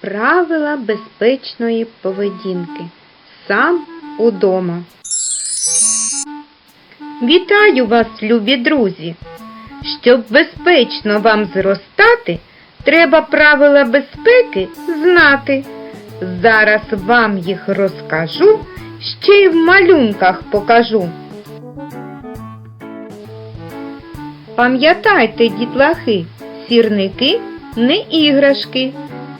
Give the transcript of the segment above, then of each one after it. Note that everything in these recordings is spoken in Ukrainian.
Правила безпечної поведінки. Сам удома. Вітаю вас, любі друзі! Щоб безпечно вам зростати, треба правила безпеки знати. Зараз вам їх розкажу, ще й в малюнках покажу. Пам'ятайте, дітлахи, сірники не іграшки,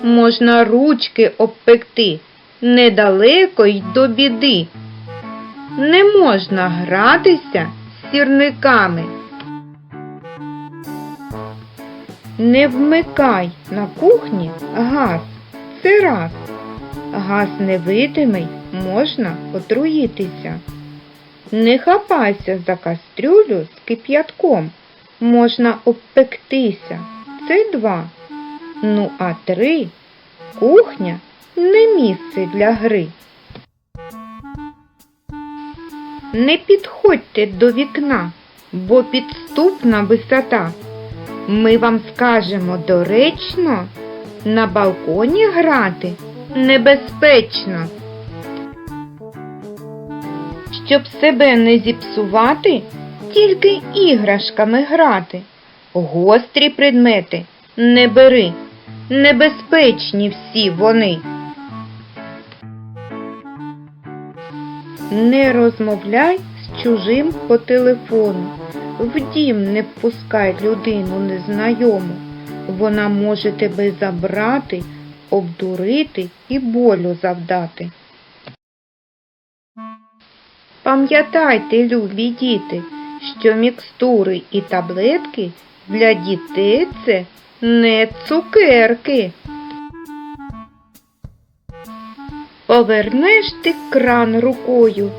можна ручки обпекти, недалеко й до біди. Не можна гратися з сірниками. Не вмикай на кухні газ, це раз. Газ невидимий, можна отруїтися. Не хапайся за кастрюлю з кип'ятком, можна обпектися. Це два. Ну а три кухня не місце для гри. Не підходьте до вікна, бо підступна висота. Ми вам скажемо доречно, на балконі грати небезпечно. Щоб себе не зіпсувати, тільки іграшками грати. Гострі предмети не бери, небезпечні всі вони. Не розмовляй з чужим по телефону. В дім не впускай людину незнайому. Вона може тебе забрати, обдурити і болю завдати. Пам'ятайте, любі діти, що мікстури і таблетки для дітей це не цукерки. Повернеш ти кран рукою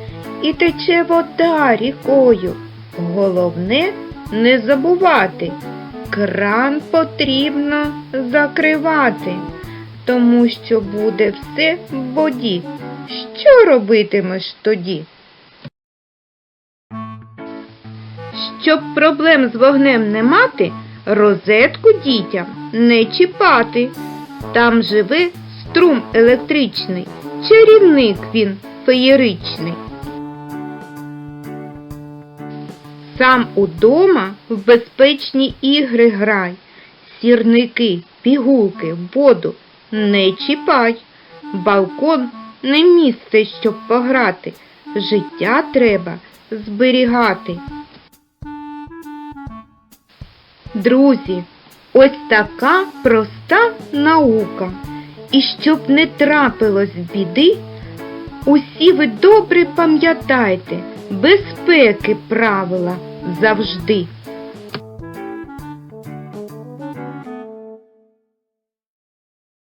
і тече вода рікою. Головне не забувати, кран потрібно закривати, тому що буде все в воді. Що робитимеш тоді? Щоб проблем з вогнем не мати, розетку дітям не чіпати. Там живе струм електричний, чарівник він феєричний. Сам удома в безпечні ігри грай, сірники, пігулки, воду не чіпай, балкон не місце, щоб пограти, життя треба зберігати. Друзі, ось така проста наука. І щоб не трапилось біди, усі ви добре пам'ятайте безпеки правила завжди.